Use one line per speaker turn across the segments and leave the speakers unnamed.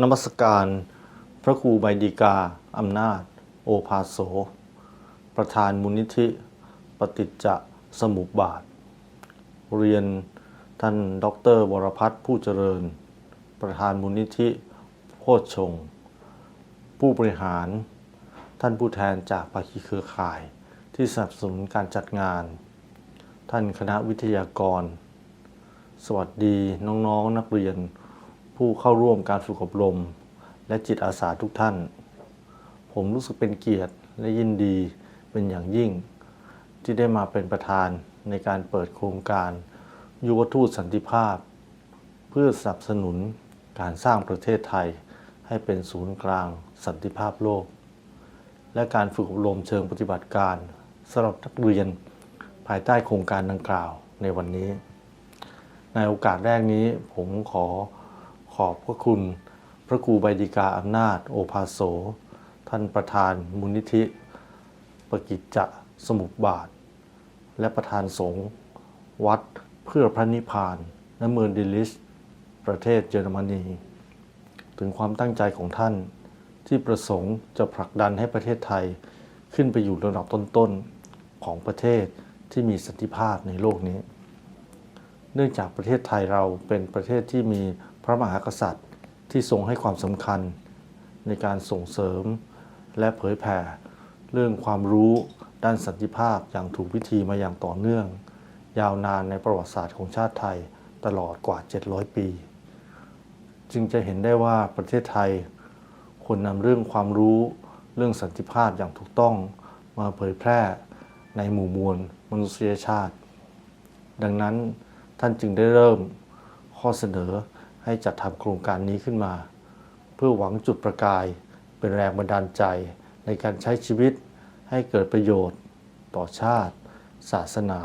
นมัสการ พระครูใบดีกา อำนาจ โอภาโส ประธานมูลนิธิ ปฏิจจสมุปบาท เรียนท่านดรวรพัฒน์ผู้เจริญ ประธานมูลนิธิโพชฌงผู้บริหาร ท่านผู้แทนจากภาคีเครือข่ายที่สนับสนุนการจัดงาน ท่านคณะวิทยากร สวัสดีน้องๆนนักเรียน ผู้เข้าร่วมการฝึกอบรม และจิตอาสาทุกท่าน ผมรู้สึกเป็นเกียรติและยินดีเป็นอย่างยิ่ง ที่ได้มาเป็นประธานในการเปิดโครงการ ยุวทูตสันติภาพ เพื่อสนับสนุนการสร้างประเทศไทย ให้เป็นศูนย์กลางสันติภาพโลก และการฝึกอบรมเชิงปฏิบัติการสำหรับนักเรียนภายใต้โครงการดังกล่าวในวันนี้ ในโอกาสแรกนี้ผมขอ ขอบพระคุณ พระครูใบดิกาอำนาจ โอภาโส ท่านประธานมูลนิธิ ปกิจจะสมุปบาท และประธานสงฆ์วัดเพื่อพระนิพพานณเมืองดิลิชประเทศเยอรมนี ถึงความตั้งใจของท่านที่ประสงค์จะผลักดันให้ประเทศไทยขึ้นไปอยู่ระดับต้นๆ ของประเทศที่มีสันติภาพในโลกนี้ เนื่องจากประเทศไทยเราเป็นประเทศที่มี พระมหากษัตริย์ที่ทรงให้ความสำคัญในการส่งเสริมและเผยแผ่เรื่องความรู้ด้านสันติภาพอย่างถูกวิธีมาอย่างต่อเนื่อง ยาวนานในประวัติศาสตร์ของชาติไทยตลอดกว่า 700 ปี จึงจะเห็นได้ว่าประเทศไทยควรนำเรื่องความรู้เรื่องสันติภาพอย่างถูกต้องมาเผยแพร่ในหมู่มวลมนุษยชาติ ดังนั้นท่านจึงได้เริ่มข้อเสนอ ให้จัดทำโครงการนี้ขึ้นมา เพื่อหวังจุดประกาย เป็นแรงบันดาลใจในการใช้ชีวิตให้เกิดประโยชน์ ต่อชาติ ศาสนา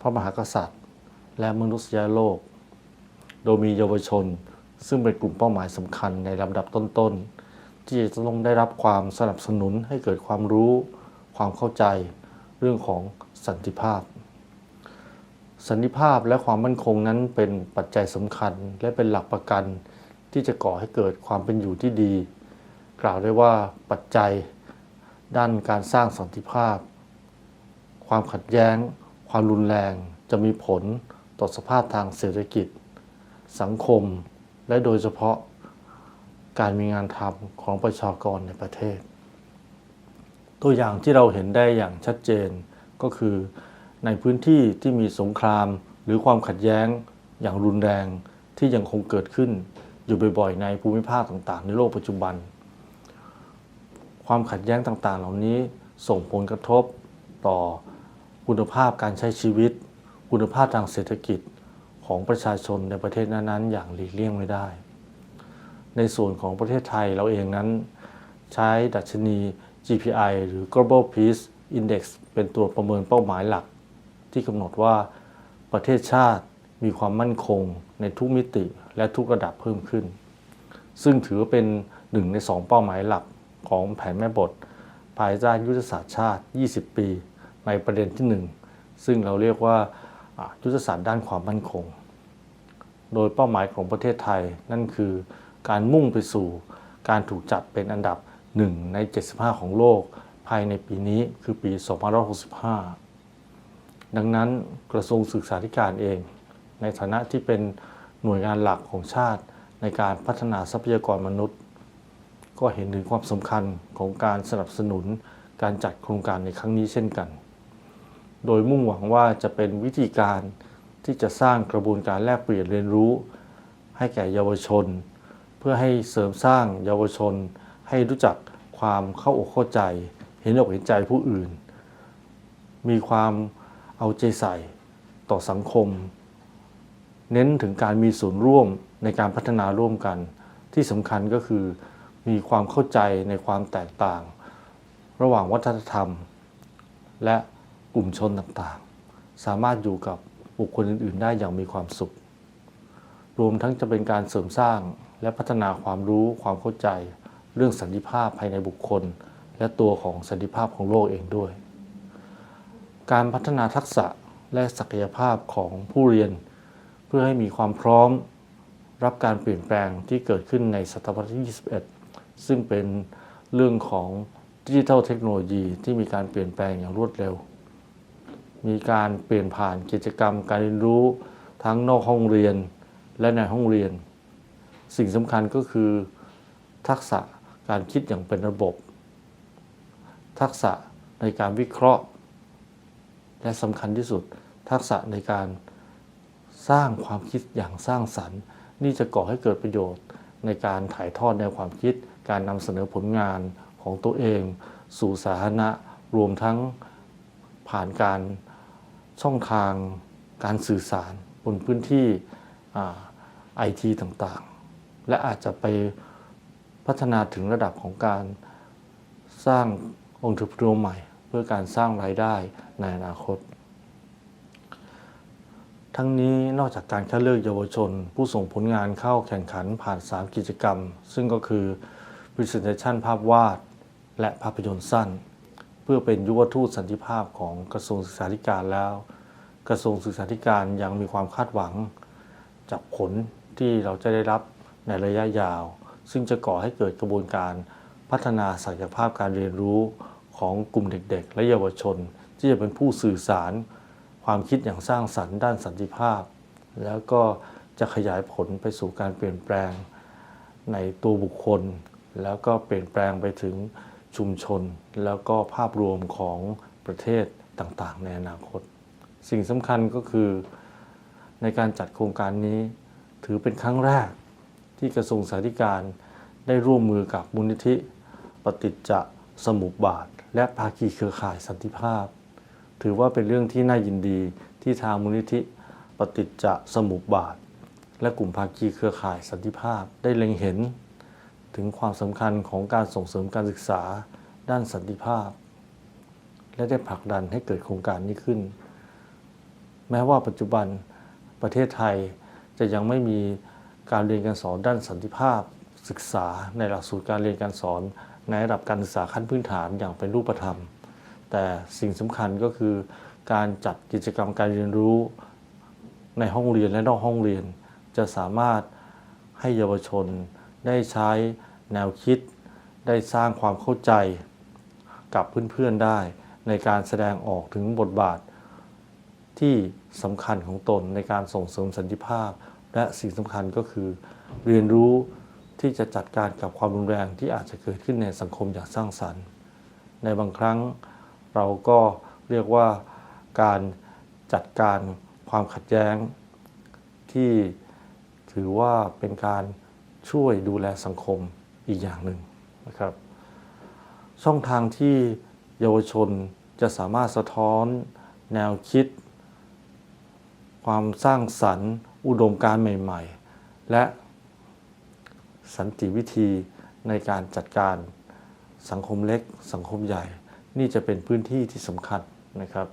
พระมหากษัตริย์ และมนุษยโลก โดยมีเยาวชน ซึ่งเป็นกลุ่มเป้าหมายสำคัญในลำดับต้นๆ ที่จะต้องได้รับความสนับสนุนให้เกิดความรู้ ความเข้าใจ เรื่องของสันติภาพ สันติภาพและความมั่นคงนั้นเป็นปัจจัยสำคัญและเป็นหลักประกัน ที่จะก่อให้เกิดความเป็นอยู่ที่ดี กล่าวได้ว่าปัจจัย ด้านการสร้างสันติภาพ ความขัดแย้ง ความรุนแรง จะมีผลต่อสภาพทางเศรษฐกิจ สังคม และโดยเฉพาะ การมีงานทำของประชากรในประเทศ ตัวอย่างที่เราเห็นได้อย่างชัดเจนก็คือ ในพื้นที่ที่มีสงคราม หรือความขัดแย้งอย่างรุนแรงที่ยังคงเกิดขึ้นอยู่บ่อยๆ ในภูมิภาคต่างๆ ในโลกปัจจุบัน ความขัดแย้งต่างๆ เหล่านี้ส่งผลกระทบต่อคุณภาพการใช้ชีวิต คุณภาพทางเศรษฐกิจของประชาชนในประเทศนั้นๆ อย่างหลีกเลี่ยงไม่ได้ ในส่วนของประเทศไทยเราเองนั้น ใช้ดัชนี GPI หรือ Global Peace Index เป็นตัวประเมินเป้าหมายหลัก ที่กำหนดว่าประเทศชาติมีความมั่นคงในทุกมิติและทุกระดับเพิ่มขึ้น ซึ่งถือเป็นหนึ่งในสองเป้าหมายหลักของแผนแม่บท ภายใต้ยุทธศาสตร์ชาติ 20 ปี ในประเด็นที่ 1 ซึ่งเราเรียกว่ายุทธศาสตร์ด้านความมั่นคง โดยเป้าหมายของประเทศไทยนั่นคือการมุ่งไปสู่การถูกจัดเป็นอันดับ 1 ใน 75 ของโลกภายในปีนี้คือปี 2565 ดังนั้นกระทรวงศึกษาธิการเอง ในฐานะที่เป็นหน่วยงานหลักของชาติในการพัฒนาทรัพยากรมนุษย์ ก็เห็นถึงความสำคัญของการสนับสนุนการจัดโครงการในครั้งนี้เช่นกัน โดยมุ่งหวังว่าจะเป็นวิธีการที่จะสร้างกระบวนการแลกเปลี่ยนเรียนรู้ ให้แก่เยาวชน เพื่อให้เสริมสร้างเยาวชน ให้รู้จักความเข้าอกเข้าใจ เห็นอกเห็นใจผู้อื่น มีความ เอาใจใส่ต่อสังคม เน้นถึงการมีส่วนร่วมในการพัฒนาร่วมกัน ที่สำคัญก็คือมีความเข้าใจในความแตกต่าง ระหว่างวัฒนธรรม และกลุ่มชนต่างๆ สามารถอยู่กับบุคคลอื่น ๆ ได้อย่างมีความสุข รวมทั้งจะเป็นการเสริมสร้างและพัฒนาความรู้ความเข้าใจ เรื่องสันติภาพภายในบุคคล และตัวของสันติภาพของโลกเองด้วย การพัฒนาทักษะและศักยภาพของผู้เรียน เพื่อให้มีความพร้อมรับการเปลี่ยนแปลงที่เกิดขึ้นในศตวรรษที่ 21 ซึ่งเป็นเรื่องของดิจิทัลเทคโนโลยีที่มีการเปลี่ยนแปลงอย่างรวดเร็ว มีการเปลี่ยนผ่านกิจกรรมการเรียนรู้ทั้งนอกห้องเรียนและในห้องเรียน สิ่งสำคัญก็คือ ทักษะการคิดอย่างเป็นระบบ ทักษะในการวิเคราะห์ และสำคัญที่สุดทักษะในการสร้างความคิดอย่างสร้างสรรค์ นี่จะก่อให้เกิดประโยชน์ ในการถ่ายทอดแนวความคิด การนำเสนอผลงานของตัวเอง สู่สาธารณะรวมทั้งผ่านการช่องทางการสื่อสารบนพื้นที่ไอทีต่างๆ และอาจจะไปพัฒนาถึงระดับของการสร้างองค์ประกอบใหม่ พื่อการสร้างรายได้ในอนาคต ทั้งนี้นอกจากการคัดเลือกเยาวชน ผู้ส่งผลงานเข้าแข่งขันผ่าน 3 กิจกรรม ซึ่งก็คือ Presentation ภาพวาด และภาพยนตร์สั้น เพื่อเป็นยุวทูตสันติภาพของกระทรวงศึกษาธิการแล้ว กระทรวงศึกษาธิการยังมีความคาดหวัง จากผลที่เราจะได้รับในระยะยาว ซึ่งจะก่อให้เกิดกระบวนการพัฒนาศักยภาพการเรียนรู้ ของกลุ่มเด็ก ๆ และเยาวชน ที่จะเป็นผู้สื่อสาร ความคิดอย่างสร้างสรรค์ด้านสันติภาพ แล้วก็จะขยายผลไปสู่การเปลี่ยนแปลงในตัวบุคคล แล้วก็เปลี่ยนแปลงไปถึงชุมชน แล้วก็ภาพรวมของประเทศต่างๆ ในอนาคต สิ่งสำคัญก็คือ ในการจัดโครงการนี้ ถือเป็นครั้งแรกที่กระทรวงสาธารณการได้ร่วมมือกับมูลนิธิปฏิจจ สมุบาท และภาคีเครือข่ายสันติภาพ ถือว่าเป็นเรื่องที่น่ายินดีที่ทางมูลนิธิปฏิจจสมุปบาท และกลุ่มภาคีเครือข่ายสันติภาพได้เล็งเห็น ถึงความสำคัญของการส่งเสริมการศึกษาด้านสันติภาพ และได้ผลักดันให้เกิดโครงการนี้ขึ้น แม้ว่าปัจจุบันประเทศไทยจะยังไม่มีการเรียนการสอนด้านสันติภาพ ศึกษาในหลักสูตรการเรียนการสอน ในระดับการศึกษาขั้นพื้นฐานอย่างเป็นรูปธรรม แต่สิ่งสำคัญก็คือการจัดกิจกรรมการเรียนรู้ในห้องเรียนและนอกห้องเรียน จะสามารถให้เยาวชนได้ใช้แนวคิด ได้สร้างความเข้าใจกับเพื่อนๆได้ ในการแสดงออกถึงบทบาท ที่สำคัญของตนในการส่งเสริมสันติภาพ และสิ่งสำคัญก็คือเรียนรู้ ที่จะจัดการกับความรุนแรงที่อาจจะเกิดขึ้นในสังคมอย่างสร้างสรรค์ ในบางครั้งเราก็เรียกว่าการจัดการความขัดแย้ง ที่ถือว่าเป็นการช่วยดูแลสังคมอีกอย่างหนึ่งนะครับ ช่องทางที่เยาวชนจะสามารถสะท้อนแนวคิด ความสร้างสรรค์ อุดมการใหม่ ๆ และ สันติวิธีในการจัดการสังคมเล็ก สังคมใหญ่ นี่จะเป็นพื้นที่ที่สำคัญนะครับ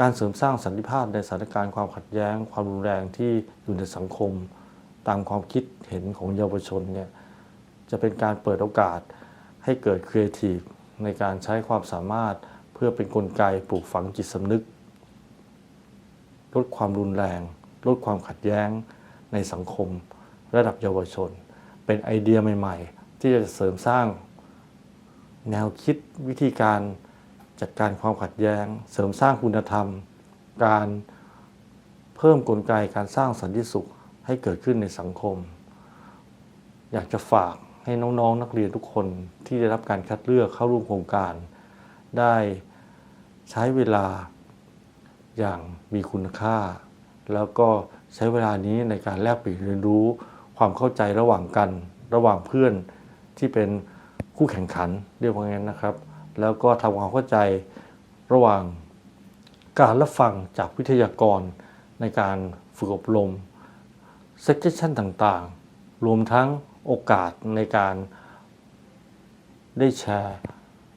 การเสริมสร้างสันติภาพในสถานการณ์ความขัดแย้ง ความรุนแรงที่อยู่ในสังคม ตามความคิดเห็นของเยาวชนเนี่ยจะเป็นการเปิดโอกาสให้เกิดครีเอทีฟในการใช้ความสามารถเพื่อเป็นนกลไกปลูกฝังจิตสำนึก ลดความรุนแรง ลดความขัดแย้งในสังคม ระดับเยาวชน เป็นไอเดียใหม่ ๆ ที่จะเสริมสร้าง แนวคิดวิธีการจัดการความขัดแย้ง เสริมสร้างคุณธรรม การเพิ่มกลไกการสร้างสันติสุขให้เกิดขึ้นในสังคม อยากจะฝากให้น้องๆนนักเรียนทุกคนที่ได้รับการคัดเลือกเข้าร่วมโครงการ ได้ใช้เวลาอย่างมีคุณค่า แล้วก็ใช้เวลานี้ในการแลกเปลี่ยนเรียนรู้ ความเข้าใจระหว่างกัน ระหว่างเพื่อนที่เป็นคู่แข่งขันเรียกว่างั้นนะครับ แล้วก็ทำความเข้าใจระหว่างการรับฟังจากวิทยากรในการฝึกอบรมเซกชั่นต่างๆ รวมทั้งโอกาสในการได้แชร์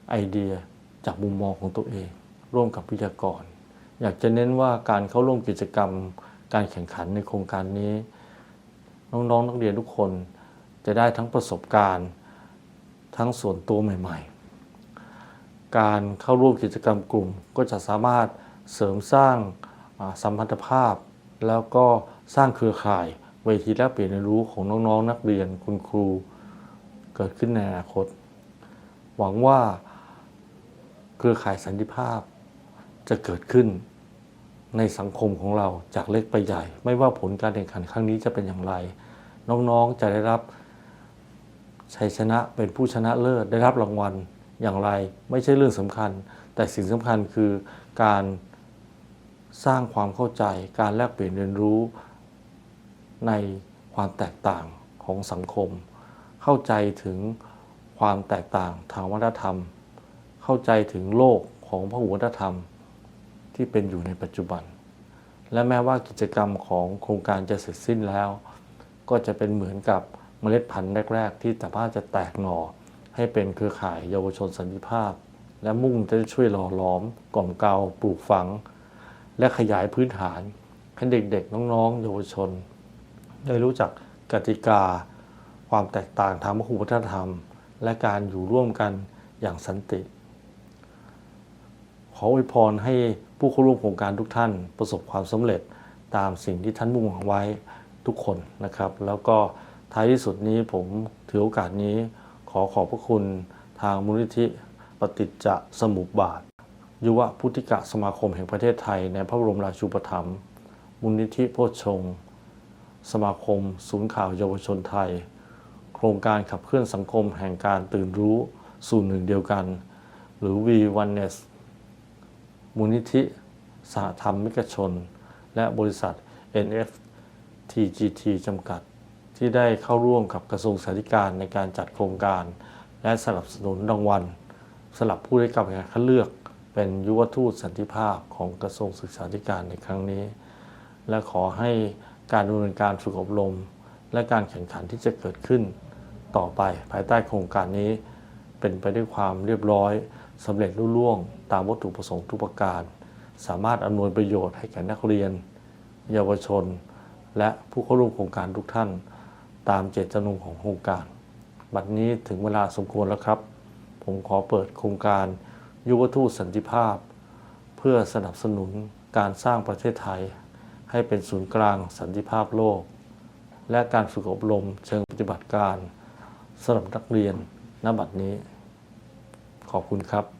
ไอเดียจากมุมมองของตัวเอง ร่วมกับวิทยากร อยากจะเน้นว่าการเข้าร่วมกิจกรรม การแข่งขันในโครงการนี้ น้องๆนนักเรียนทุกคนจะได้ทั้งประสบการณ์ ทั้งส่วนตัวใหม่ ๆ การเข้าร่วมกิจกรรมกลุ่มก็จะสามารถเสริมสร้างสัมพันธภาพ แล้วก็สร้างเครือข่ายเวทีแลกเปลี่ยนรู้ของน้องๆนักเรียนคุณครู เกิดขึ้นในอนาคต หวังว่าเครือข่ายสันติภาพจะเกิดขึ้นในสังคมของเราจากเล็กไปใหญ่ ไม่ว่าผลการแข่งขันครั้งนี้จะเป็นอย่างไร น้องๆจะได้รับชัยชนะเป็นผู้ชนะเลิศได้รับรางวัลอย่างไร ไม่ใช่เรื่องสำคัญ แต่สิ่งสำคัญคือการสร้างความเข้าใจ การแลกเปลี่ยนเรียนรู้ในความแตกต่างของสังคม เข้าใจถึงความแตกต่างทางวัฒนธรรม เข้าใจถึงโลกของพหุวัฒนธรรมที่เป็นอยู่ในปัจจุบัน และแม้ว่ากิจกรรมของโครงการจะเสร็จสิ้นแล้ว ก็จะเป็นเหมือนกับเมล็ดพันธุ์แรก ๆ ที่สามารถจะแตกหน่อ ให้เป็นเครือข่ายเยาวชนสันติภาพ และมุ่งจะช่วยหล่อหลอมกล่อมเกลาปลูกฝัง และขยายพื้นฐานให้เด็กๆ น้องๆ เยาวชน ได้รู้จักกติกา ความแตกต่างทางวัฒนธรรม และการอยู่ร่วมกันอย่างสันติ ขออวยพรให้ผู้เข้าร่วมโครงการทุกท่านประสบความสำเร็จตามสิ่งที่ท่านมุ่งหวังไว้ ทุกคนนะครับ แล้วก็ท้ายที่สุดนี้ผมถือโอกาสนี้ขอขอบพระคุณทางมูลนิธิปฏิจจสมุปบาท ยุวพุทธิกะสมาคมแห่งประเทศไทย ในพระบรมราชูปถัมภ์มูลนิธิโพชงสมาคม ศูนย์ข่าวเยาวชนไทย โครงการขับเคลื่อนสังคมแห่งการตื่นรู้สู่หนึ่งเดียวกัน หรือ V o n e s s มูลนิธิสหธรรมมิกชน และบริษัท TGT จำกัด ที่ได้เข้าร่วมกับกระทรวงสาธารณการในการจัดโครงการ และสนับสนุนรางวัลสำหรับผู้ได้รับการคัดเลือก เป็นยุวทูตสันติภาพของกระทรวงศึกษาธิการในครั้งนี้ และขอให้การดำเนินการฝึกอบรม และการแข่งขันที่จะเกิดขึ้น ต่อไปภายใต้โครงการนี้ เป็นไปด้วยความเรียบร้อยสำเร็จรุ่ล่วง ตามวัตถุประสงค์ทุกประการ สามารถอำนวยประโยชน์ให้แก่นักเรียน เยาวชน และผู้เข้าร่วมโครงการทุกท่าน ตามเจตจำนงของโครงการ บัดนี้ถึงเวลาสมควรแล้วครับ ผมขอเปิดโครงการ ยุวทูตสันติภาพ เพื่อสนับสนุนการสร้างประเทศไทย ให้เป็นศูนย์กลางสันติภาพโลก และการฝึกอบรมเชิงปฏิบัติการสำหรับนักเรียนณบัดนี้ ขอบคุณครับ